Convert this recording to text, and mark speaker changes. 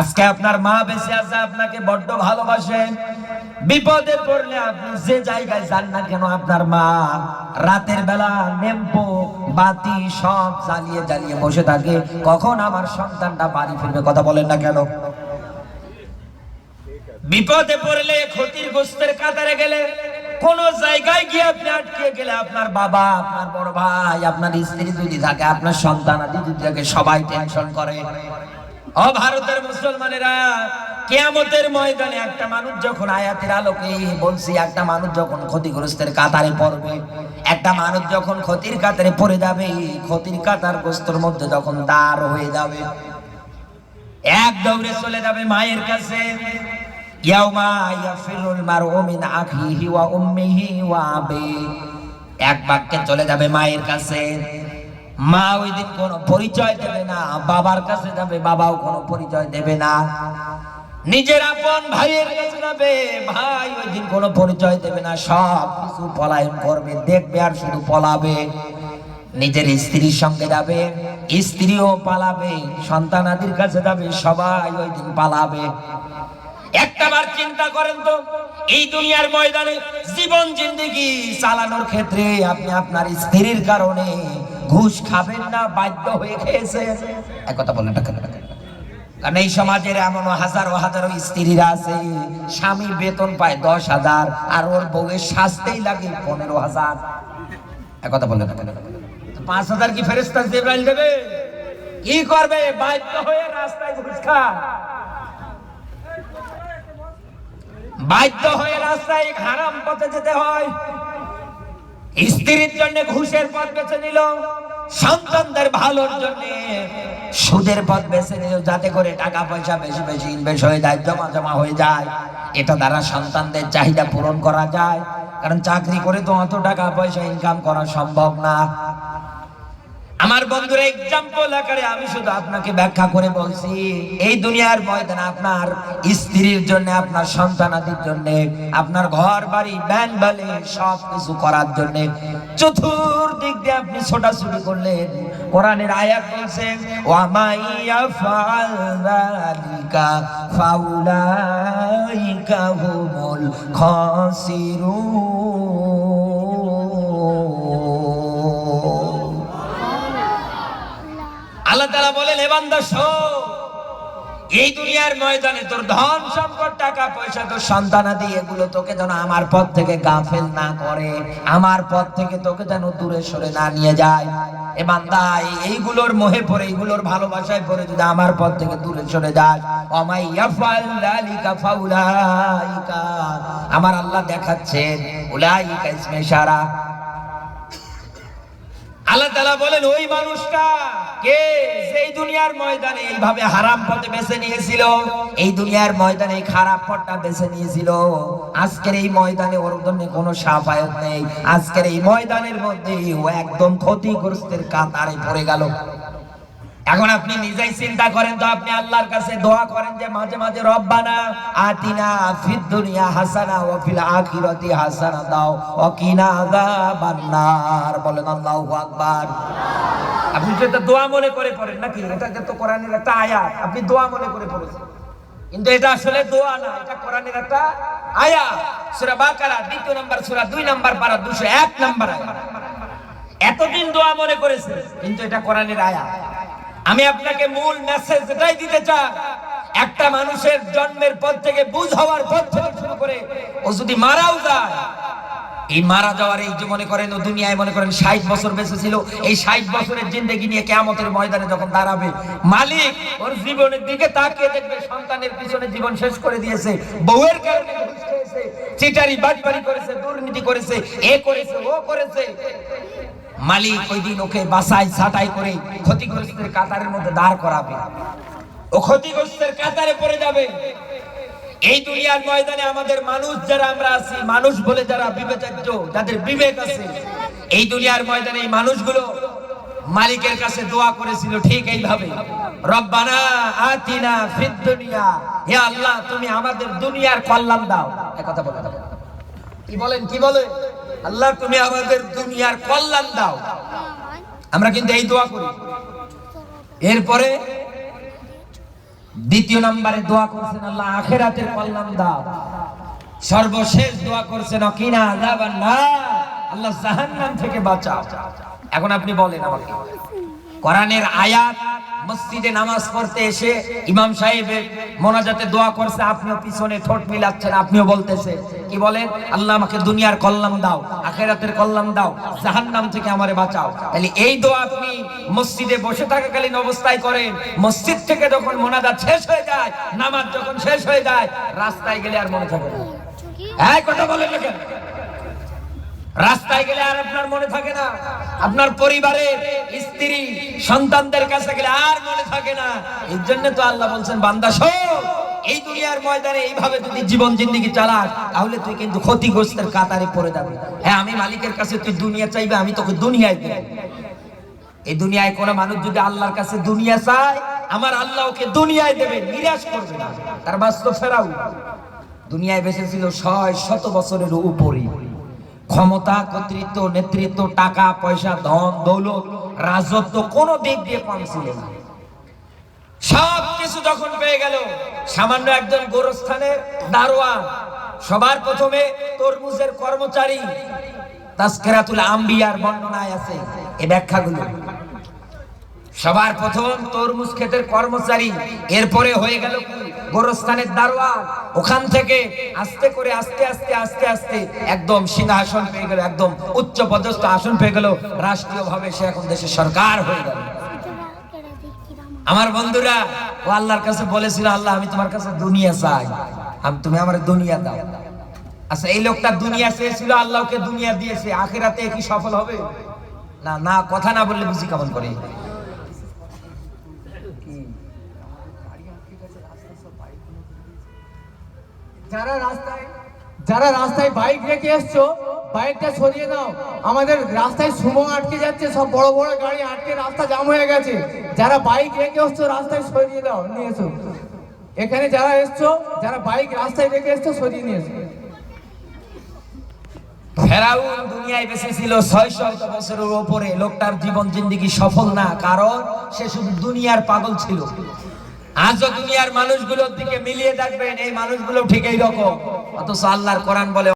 Speaker 1: আজকে আপনার মা বেঁচে আছে, আপনাকে বড্ড ভালোবাসে। বিপদে পড়লে আপনি যে জায়গায় যান না কেন, আপনার মা রাতের বেলা নেম্পো বাতি সব জ্বালিয়ে জ্বালিয়ে বসে থাকে। কখন আমার সন্তানটা বাড়ি ফিরবে কথা বলেন না কেন? বিপদে পড়লে ক্ষতির গোস্তের কাতারে গেলে কোন জায়গায় গিয়ে আপনি আটকে গেলে আপনার বাবা, আপনার বড় ভাই, আপনার স্ত্রী যদি থাকে, আপনার সন্তান আদি যদি থাকে, সবাই টেনশন করে। ও ভারতের মুসলমানেরা কেয়ামতের ময়দানে একটা মানুষ যখন আয়াতের আলোকে বলছি, একটা মানুষ যখন ক্ষতিগ্রস্তের কাতারে পড়বে, একটা মানুষ যখন ক্ষতির কাতারে পড়ে যাবে, ক্ষতির কাতার গ্রস্তর মধ্যে যখন দাঁড় হয়ে যাবে, এক দৌড়ে চলে যাবে মায়ের কাছে। এক বাক্যে চলে যাবে মায়ের কাছে। মা ওই দিন কোনো পরিচয় দেবে না, বাবার কাছে যাবে, বাবাও কোনো পরিচয় দেবে না। নিজের আপন ভাইয়ের কাছে যাবে, ভাই ওই দিন কোনো পরিচয় দেবে না, সব কিছু পলায়ন করবে, দেখবে আর শুধু পলাবে। নিজের স্ত্রীর সঙ্গে যাবে, স্ত্রীও পালাবে সন্তানাদির কাছে যাবে, সবাই ওই দিন পালাবে। একটাবার চিন্তা করেন তো, এই দুনিয়ার ময়দানে জীবন, জিন্দেগি চালানোর ক্ষেত্রে আপনি আপনার স্ত্রীর কারণে ঘুষ খাবেন না, বাধ্য হয়ে খেয়েছেন। এক কথা বলেন না কারণ এই সমাজের এমন হাজারো হাজারো স্ত্রীরা আছে স্বামী বেতন পায় দশ হাজার, আর ওর বউয়ের শাস্তেই লাগে পনেরো হাজার। এক কথা বলেন পাঁচ হাজার কি ফেরেস্তা জিব্রাইল দেবে? কি করবে? বাধ্য হয়ে রাস্তায় ঘুষ বাধ্য হয়ে রাস্তায় হারাম পথে যেতে হয়। স্ত্রীর জন্য ঘুষের পথ বেছে নিল, সন্তানদের ভালোর জন্য সুদের পথ বেছে নিল, যাতে করে টাকা পয়সা বেশি বেশি ইনভেস্ট হয়ে যায়, জমা জমা হয়ে যায়। এটা দ্বারা সন্তানদের চাহিদা পূরণ করা যায়। কারণ চাকরি করে তো অত টাকা পয়সা ইনকাম করা সম্ভব না। আমার বন্ধুরা এক্সাম্পল আকারে আমি শুধু আপনাকে ব্যাখ্যা করে বলছি, এই দুনিয়ার ময়দানে আপনার স্ত্রীর জন্য, আপনার সন্তানাদির জন্য, আপনার ঘর, বাড়ি ব্যান বালে সব কিছু করার জন্য চতুর্দিক দিয়ে আপনি ছোটাছুটি করলেন। কোরআনের আয়াত বলছে ওয়ামাইয়া ফাল যালিকা ফাউলাইকা হুমুল খাসিরুন। বান্দা এই দুনিয়ার ময়দানে তোর ধন সম্পদ, টাকা পয়সা, তোর সন্তানাদি এগুলো তোকে যেন আমার পথ থেকে গাফেল না করে, আমার পথ থেকে তোকে যেন দূরে সরে না নিয়ে যায়। এ বান্দা এইগুলোর মোহে পড়ে, এইগুলোর ভালোবাসায় পড়ে যদি আমার পথ থেকে দূরে সরে যায়। অমাই ইয়াফাল ফাউলাইকা। আমার আল্লাহ দেখাচ্ছেন, উলাইকা ইসমে ইশারা। আল্লাহ তাআলা বলেন, ওই মানুষটা একদম ক্ষতিগ্রস্তের কাতারে পড়ে গেল। এখন আপনি নিজেই চিন্তা করেন তো, আপনি আল্লাহর কাছে দোয়া করেন যে মাঝে মাঝে রব্বানা আতিনা ফিদ দুনিয়া হাসানা ওয়া ফিল হাসানা দাও ওয়া কিনা আযাবান নার। বলেন আল্লাহু আকবার। আপনি তো এটা দোয়া মনে করে পড়েন নাকি? এটা তো কোরআনের একটা আয়াত, আপনি দোয়া মনে করে পড়েছেন। কিন্তু এটা আসলে দোয়া না, এটা কোরআনের একটা আয়াত। সূরা বাকারা, দ্বিতীয় নাম্বার সূরা, দুই নাম্বার পারা 201 নাম্বার এতদিন দোয়া মনে করেছে কিন্তু এটা কোরআনের আয়াত। আমি আপনাকে মূল মেসেজ এটাই দিতে চাই। একটা মানুষের জন্মের পর থেকে বুঝ হওয়ার পর থেকে শুরু করে ও যদি মারাও যায় এই মারা যাওয়ার এই যে মনে করেন দুনিয়ায় মনে করেন ষাট বছর বেঁচে ছিল, এই ষাট বছরের জিন্দগি নিয়ে কেয়ামতের ময়দানে যখন দাঁড়াবে, মালিক ওর জীবনের দিকে তাকিয়ে দেখবে সন্তানের পিছনে জীবন শেষ করে দিয়েছে, বউয়ের কারণে চিটারি করেছে, দুর্নীতি করেছে, এ করেছে, ও করেছে। মালিক ওই দিন ওকে বাসাই ছাটাই করে ক্ষতিগ্রস্তের কাতারের মধ্যে দাঁড় করাবে। ও ক্ষতিগ্রস্তের কাতারে পড়ে যাবে। এই দুনিয়ার ময়দানে আমাদের মানুষ যারা আমরা আছি, মানুষ বলে যারা বিবেচার্য, যাদের বিবেক আছে, এই দুনিয়ার ময়দানে এই মানুষগুলো মালিকের কাছে দোয়া করেছিল ঠিক এইভাবে। রব্বানা আতিনা ফিদ দুনিয়া। হে আল্লাহ, তুমি আমাদের দুনিয়ার কল্যাণ দাও। এক কথা বলে কি বলেন, কি বলে আল্লাহ, তুমি আমাদের দুনিয়ার কল্যাণ দাও। আমরা কিন্তু এই দোয়া করি। এরপরে দ্বিতীয় নম্বরে দোয়া করছেন আল্লাহ, আখেরাতের কল্যাণ দাও। সর্বশেষ দোয়া করছেন, অকিনা আযাবান নার। আল্লাহ জাহান্নাম থেকে বাঁচাও। এখন আপনি বলেন আমাকে, কোরআনের আয়াত, মসজিদে নামাজ পড়তে এসে ইমাম সাহেবের মোনাজাতে দোয়া করছে, আপনিও পিছনে ঠোঁট মিলাচ্ছেন, আপনিও বলতেছে কি বলেন আল্লাহ আমাকে দুনিয়ার কল্যাণ দাও, আখেরাতের কল্যাণ দাও, জাহান্নাম থেকে আমারে বাঁচাও। তাহলে এই দোয়া আপনি মসজিদে বসে থাকাকালীন অবস্থায় করেন। মসজিদ থেকে যখন মোনাজাত শেষ হয়ে যায়, নামাজ যখন শেষ হয়ে যায়, রাস্তায় গেলে আর মনে থাকে না। এই কথা বলেন কেন? রাস্তায় গেলে আর আপনার মনে থাকে না। আপনার পরিবারের স্ত্রী, সন্তানদের কাছে গেলে আর মনে থাকে না। এই জন্য তো আল্লাহ বলছেন, বান্দা শোন। এই দুনিয়ার ময়দানে এইভাবে যদি জীবন জিন্দিগি চালাস, তাহলে তুই কিন্তু ক্ষতিগ্রস্তের কাতারে পড়ে যাবে। হ্যাঁ আমি মালিকের কাছে তুই দুনিয়া চাইবে, আমি তোকে দুনিয়ায় দেব। এই দুনিয়ায় কোন মানুষ যদি আল্লাহর কাছে দুনিয়া চায়, আমার আল্লাহ ওকে দুনিয়ায় দেবে, নিরাশ করবে না। তার বাস্তব ফেরাও। দুনিয়ায় বেঁচে ছিল ছয় শত বছরের উপরে। ক্ষমতা, কর্তৃত্ব, নেতৃত্ব, টাকা, পয়সা, ধন, দৌলত, রাজত্ব কোন দিক দিয়ে কম ছিল না। সব কিছু যখন পেয়ে গেল, সামান্য একজন গোরস্থানের দারোয়ান, সবার প্রথমে তরমুজের কর্মচারী তাস্কেরাতুল আম্বিয়ার বর্ণনায় আছে এই ব্যাখ্যাগুলো। সবার প্রথম তরমুজ ক্ষেতের কর্মচারী, এরপরে হয়ে গেল গোরস্থানের দারোয়া ওখান থেকে আস্তে করে আস্তে আস্তে আস্তে আস্তে একদম সিংহাসন পেয়ে গেল, একদম উচ্চ পদস্থ আসন পেয়ে গেল। রাষ্ট্রীয়ভাবে সে এখন দেশের সরকার হয়ে গেল। আমার বন্ধুরা, ও আল্লাহর কাছে বলেছিল, আল্লাহ, আমি তোমার কাছে দুনিয়া চাই। আমি, তুমি আমার দুনিয়া দাও। আচ্ছা এই লোকটা দুনিয়া চেয়েছিল আল্লাহকে দুনিয়া দিয়েছে। আখেরাতে কি সফল হবে? না না, কথা না বললে বুঝি কেমন করে?
Speaker 2: যারা রাস্তায় যারা রাস্তায় বাইক রেখে এসছো বাইকটা সরিয়ে দাও। আমাদের রাস্তায় সুমো আটকে যাচ্ছে, সব বড় বড় গাড়ি আটকে রাস্তা জাম হয়ে গেছে। যারা বাইক রেখে এসছো, রাস্তায় সরিয়ে দাও, নিয়ে এসো। এখানে যারা এসছো, যারা বাইক রাস্তায় রেখে এসছো, সরিয়ে নিয়ে এসো।
Speaker 1: ফেরাউন আল্লাহর কোরআন বলে